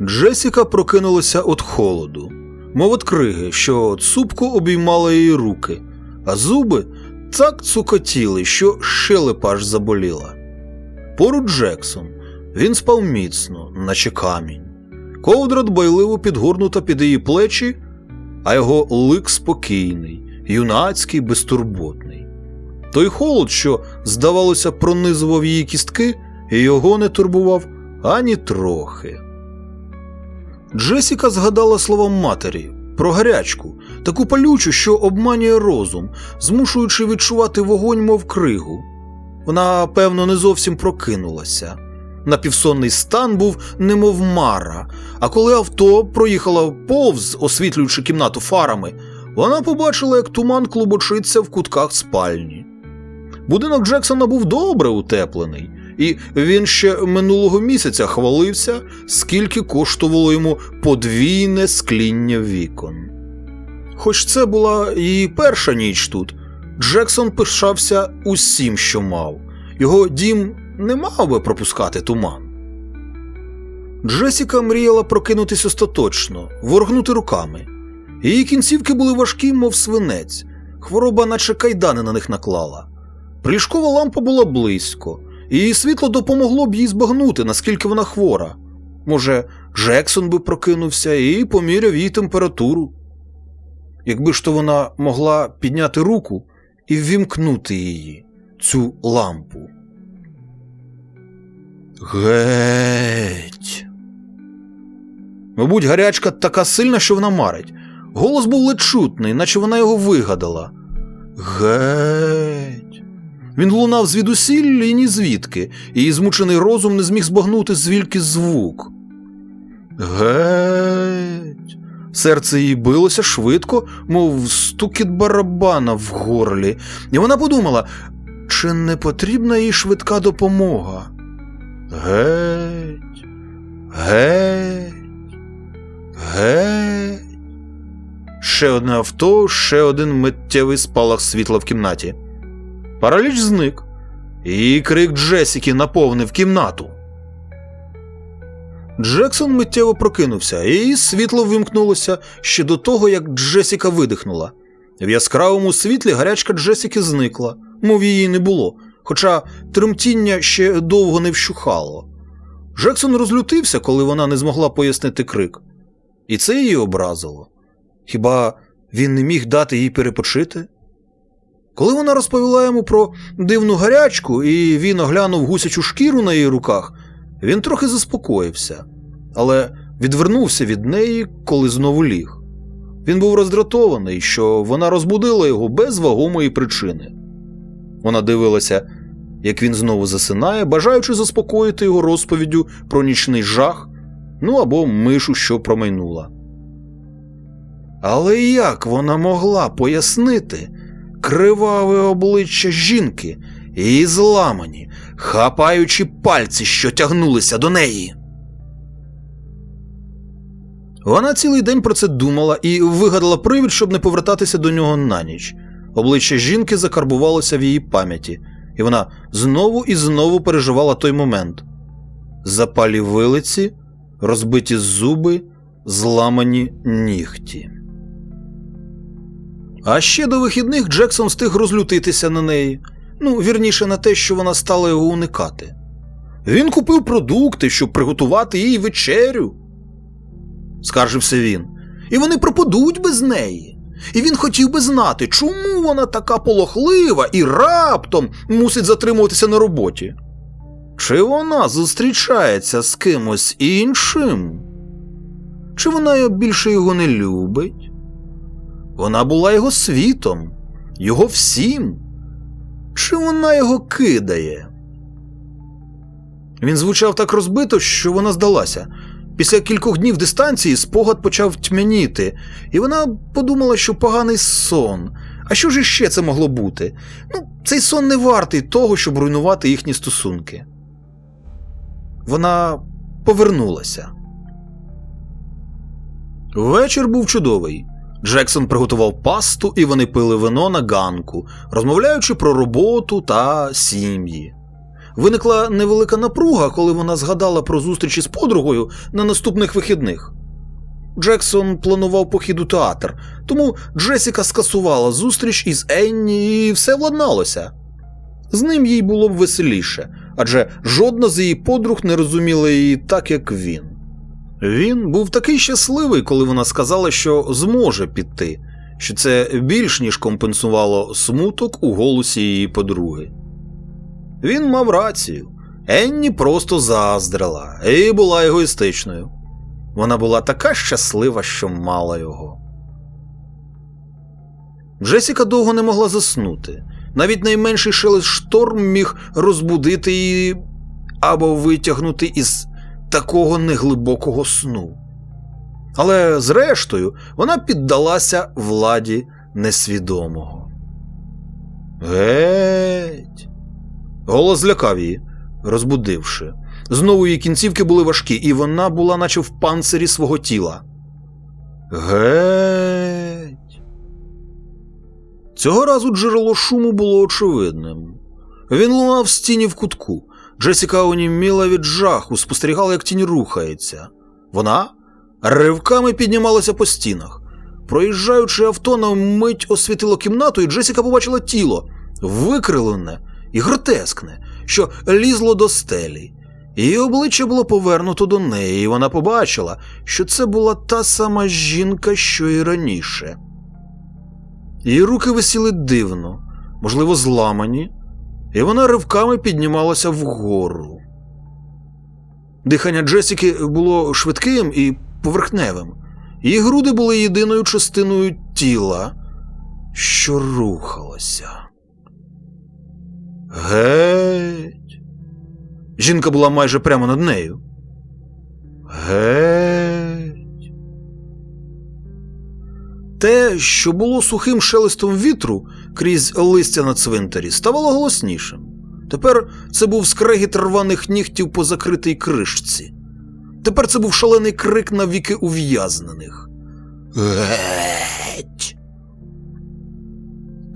Джесіка прокинулася від холоду, мов від криги, що цупко обіймала її руки, а зуби так цукотіли, що щелепа аж заболіла. Поруч Джексон. Він спав міцно, наче камінь. Ковдра дбайливо підгорнута під її плечі, а його лик спокійний, юнацький, безтурботний. Той холод, що, здавалося, пронизував її кістки, і його не турбував ані трохи. Джесіка згадала слова матері про гарячку, таку палючу, що обманює розум, змушуючи відчувати вогонь, мов кригу. Вона, певно, не зовсім прокинулася. Напівсонний стан був немов мара, а коли авто проїхало повз, освітлюючи кімнату фарами, вона побачила, як туман клубочиться в кутках спальні. Будинок Джексона був добре утеплений, і він ще минулого місяця хвалився, скільки коштувало йому подвійне скління вікон. Хоч це була її перша ніч тут, Джексон пишався усім, що мав. Його дім не мав би пропускати туман. Джесіка мріяла прокинутись остаточно, воргнути руками. Її кінцівки були важкі, мов свинець, хвороба, наче кайдани на них наклала. Приліжкова лампа була близько, і світло допомогло б їй збагнути, наскільки вона хвора. Може, Джексон би прокинувся і поміряв їй температуру. Якби ж то вона могла підняти руку і ввімкнути її, цю лампу. Геть. Мабуть, гарячка така сильна, що вона марить. Голос був ледь чутний, наче вона його вигадала. Геть. Він лунав звідусіль і ні звідки, і змучений розум не зміг збагнути звільки звук. Геть. Серце її билося швидко, мов стукіт барабана в горлі, і вона подумала, чи не потрібна їй швидка допомога. Геть, геть, геть. Ще одне авто, ще один миттєвий спалах світла в кімнаті. Параліч зник, і крик Джесіки наповнив кімнату. Джексон миттєво прокинувся, і світло вимкнулося ще до того, як Джесіка видихнула. В яскравому світлі гарячка Джесіки зникла, мов її не було, хоча тремтіння ще довго не вщухало. Джексон розлютився, коли вона не змогла пояснити крик, і це її образило. Хіба він не міг дати їй перепочити? Коли вона розповіла йому про дивну гарячку, і він оглянув гусячу шкіру на її руках, він трохи заспокоївся, але відвернувся від неї, коли знову ліг. Він був роздратований, що вона розбудила його без вагомої причини. Вона дивилася, як він знову засинає, бажаючи заспокоїти його розповіддю про нічний жах, ну або мишу, що промайнула. Але як вона могла пояснити криваве обличчя жінки, її зламані, хапаючи пальці, що тягнулися до неї? Вона цілий день про це думала і вигадала привід, щоб не повертатися до нього на ніч. Обличчя жінки закарбувалося в її пам'яті, і вона знову і знову переживала той момент. Запалі вилиці, розбиті зуби, зламані нігті. А ще до вихідних Джексон встиг розлютитися на неї, ну, вірніше на те, що вона стала його уникати. Він купив продукти, щоб приготувати їй вечерю, скаржився він, і вони пропадуть без неї. І він хотів би знати, чому вона така полохлива і раптом мусить затримуватися на роботі. Чи вона зустрічається з кимось іншим? Чи вона більше його не любить? Вона була його світом, його всім. Чи вона його кидає? Він звучав так розбито, що вона здалася. Після кількох днів дистанції спогад почав тьмяніти, і вона подумала, що поганий сон. А що ж іще це могло бути? Ну, цей сон не вартий того, щоб руйнувати їхні стосунки. Вона повернулася. Вечір був чудовий. Джексон приготував пасту, і вони пили вино на ганку, розмовляючи про роботу та сім'ї. виникла невелика напруга, коли вона згадала про зустрічі з подругою на наступних вихідних. Джексон планував похід у театр, тому Джесіка скасувала зустріч із Енні і все владналося. З ним їй було б веселіше, адже жодна з її подруг не розуміла її так, як він. Він був такий щасливий, коли вона сказала, що зможе піти, що це більш ніж компенсувало смуток у голосі її подруги. Він мав рацію. Енні просто заздрила і була егоїстичною. Вона була така щаслива, що мала його. Джесіка довго не могла заснути. Навіть найменший шелест шторм міг розбудити її або витягнути із такого неглибокого сну. Але зрештою вона піддалася владі несвідомого. Геть. Голос злякав її, розбудивши. Знову її кінцівки були важкі, і вона була, наче в панцирі свого тіла. Геть. Цього разу джерело шуму було очевидним. Він лунав в стіні в кутку. Джесіка оніміла від жаху, спостерігала, як тінь рухається. Вона ривками піднімалася по стінах. Проїжджаючи авто на мить освітило кімнату, і Джесіка побачила тіло, викрилене і гротескне, що лізло до стелі. Її обличчя було повернуто до неї, і вона побачила, що це була та сама жінка, що і раніше. Її руки висіли дивно, можливо, зламані, і вона ривками піднімалася вгору. Дихання Джесіки було швидким і поверхневим. Її груди були єдиною частиною тіла, що рухалося. Геть. Жінка була майже прямо над нею. Геть. Те, що було сухим шелестом вітру крізь листя на цвинтарі, ставало голоснішим. Тепер це був скрегіт рваних нігтів по закритій кришці. Тепер це був шалений крик на віки ув'язнених. Геть.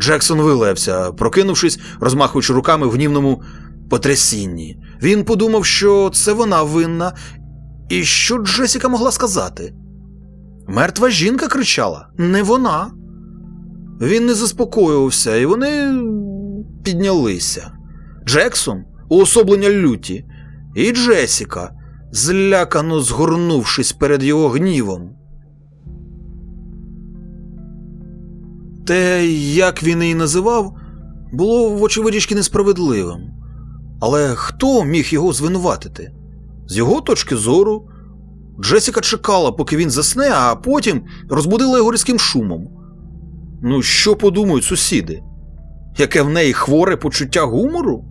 Джексон вилаявся, прокинувшись, розмахуючи руками в гнівному потрясінні. Він подумав, що це вона винна, і що Джесіка могла сказати. Мертва жінка кричала, не вона. Він не заспокоювався, і вони піднялися. Джексон, уособлення люті, і Джесіка, злякано згорнувшись перед його гнівом. Те, як він її називав, було вочевидячки несправедливим. Але хто міг його звинуватити? З його точки зору, Джесіка чекала, поки він засне, а потім розбудила його різким шумом. Ну, що подумають сусіди? Яке в неї хворе почуття гумору?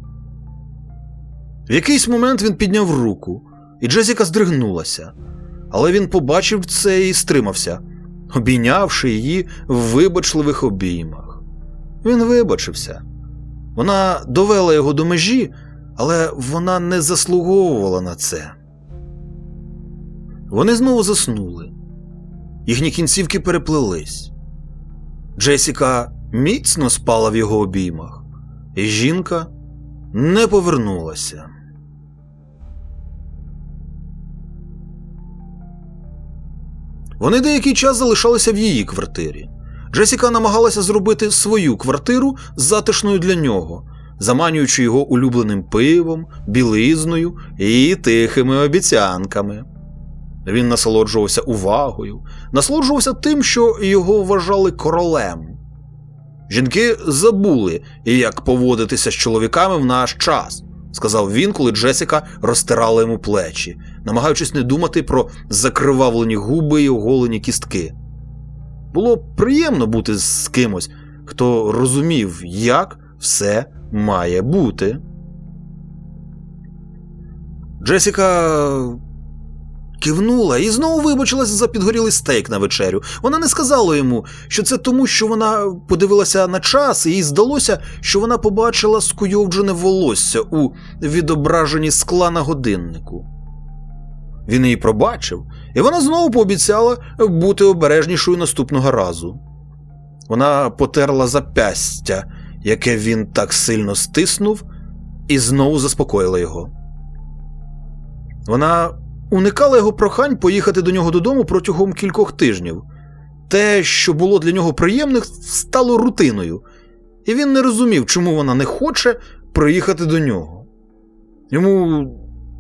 В якийсь момент він підняв руку, і Джесіка здригнулася, але він побачив це і стримався, обійнявши її в вибачливих обіймах. Він вибачився. Вона довела його до межі, але вона не заслуговувала на це. Вони знову заснули. Їхні кінцівки переплелись. Джесіка міцно спала в його обіймах, і жінка не повернулася. Вони деякий час залишалися в її квартирі. Джесіка намагалася зробити свою квартиру затишною для нього, заманюючи його улюбленим пивом, білизною і тихими обіцянками. Він насолоджувався увагою, насолоджувався тим, що його вважали королем. Жінки забули, як поводитися з чоловіками в наш час, сказав він, коли Джесіка розтирала йому плечі, намагаючись не думати про закривавлені губи й оголені кістки. Було приємно бути з кимось, хто розумів, як все має бути. Джесіка кивнула і знову вибачилася за підгорілий стейк на вечерю. Вона не сказала йому, що це тому, що вона подивилася на час, і їй здалося, що вона побачила скуйовджене волосся у відображенні скла на годиннику. Він її пробачив, і вона знову пообіцяла бути обережнішою наступного разу. Вона потерла запястя, яке він так сильно стиснув, і знову заспокоїла його. Вона уникала його прохань поїхати до нього додому протягом кількох тижнів. Те, що було для нього приємним, стало рутиною, і він не розумів, чому вона не хоче приїхати до нього. Йому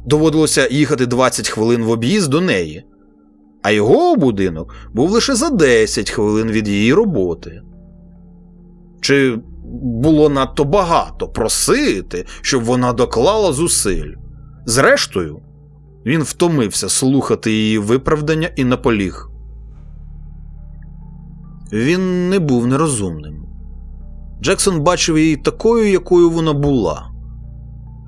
доводилося їхати 20 хвилин в об'їзд до неї, а його будинок був лише за 10 хвилин від її роботи. Чи було надто багато просити, щоб вона доклала зусиль? Зрештою, він втомився слухати її виправдання і наполіг. Він не був нерозумним. Джексон бачив її такою, якою вона була.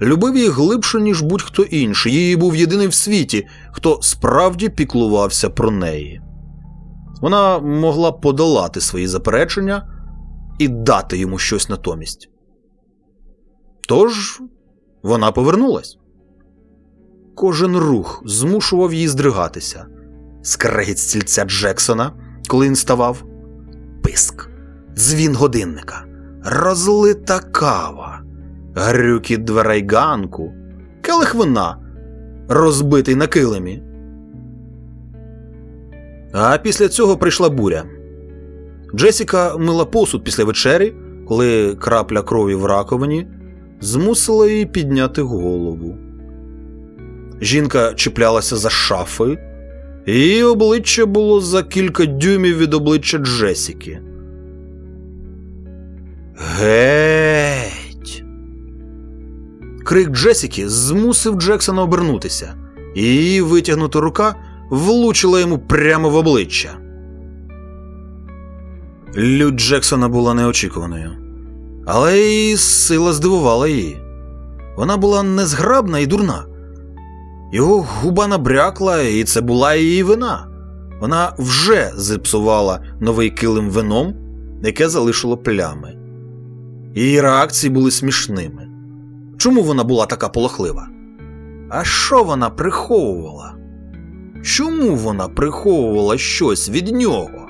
Любив її глибше, ніж будь-хто інший. Її був єдиний в світі, хто справді піклувався про неї. Вона могла подолати свої заперечення і дати йому щось натомість. Тож вона повернулась. Кожен рух змушував її здригатися. Скрегіт стільця Джексона, коли він ставав, писк, дзвін годинника, розлита кава, грюкіт дверей ганку, келих вина, розбитий на килимі. А після цього прийшла буря. Джесіка мила посуд після вечері, коли крапля крові в раковині змусила її підняти голову. Жінка чіплялася за шафи, її обличчя було за кілька дюймів від обличчя Джесіки. Геть. Крик Джесіки змусив Джексона обернутися, і її витягнута рука влучила йому прямо в обличчя. Лють Джексона була неочікуваною, але її сила здивувала її. Вона була незграбна і дурна. Його губа набрякла, і це була її вина. Вона вже зіпсувала новий килим вином, яке залишило плями. Її реакції були смішними. Чому вона була така полохлива? А що вона приховувала? Чому вона приховувала щось від нього?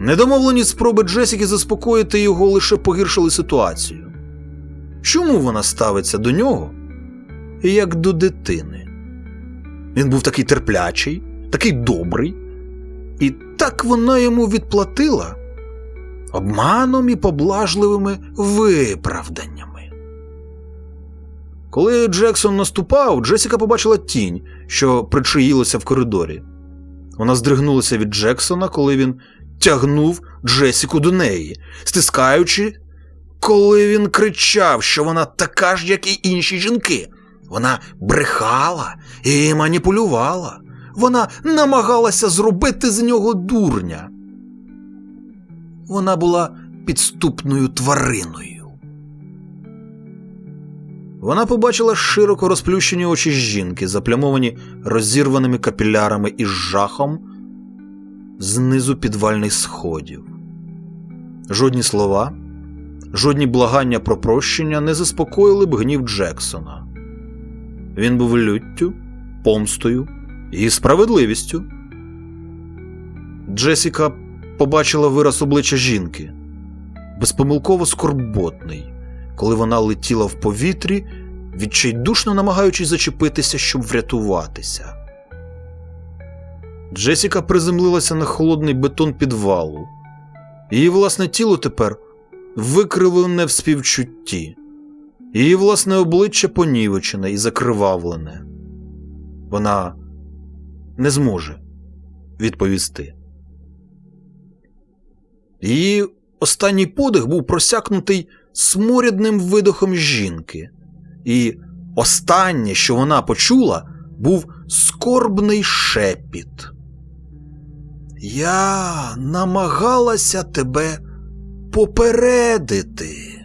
Недомовлені спроби Джесіки заспокоїти його лише погіршили ситуацію. Чому вона ставиться до нього як до дитини? Він був такий терплячий, такий добрий, і так вона йому відплатила обманом і поблажливими виправданнями. Коли Джексон наступав, Джесіка побачила тінь, що причаїлася в коридорі. Вона здригнулася від Джексона, коли він тягнув Джесіку до неї, стискаючи, коли він кричав, що вона така ж, як і інші жінки. Вона брехала і маніпулювала. Вона намагалася зробити з нього дурня. Вона була підступною твариною. Вона побачила широко розплющені очі жінки, заплямовані розірваними капілярами і жахом знизу підвальних сходів. Жодні слова, жодні благання про прощення не заспокоїли б гнів Джексона. Він був люттю, помстою і справедливістю. Джесіка побачила вираз обличчя жінки, безпомилково скорботний, коли вона летіла в повітрі, відчайдушно намагаючись зачепитися, щоб врятуватися. Джесіка приземлилася на холодний бетон підвалу. Її власне тіло тепер викривлене в співчутті, її власне обличчя понівечене і закривавлене. Вона не зможе відповісти. Її останній подих був просякнутий сморядним видохом жінки, і останнє, що вона почула, був скорбний шепіт. Я намагалася тебе попередити.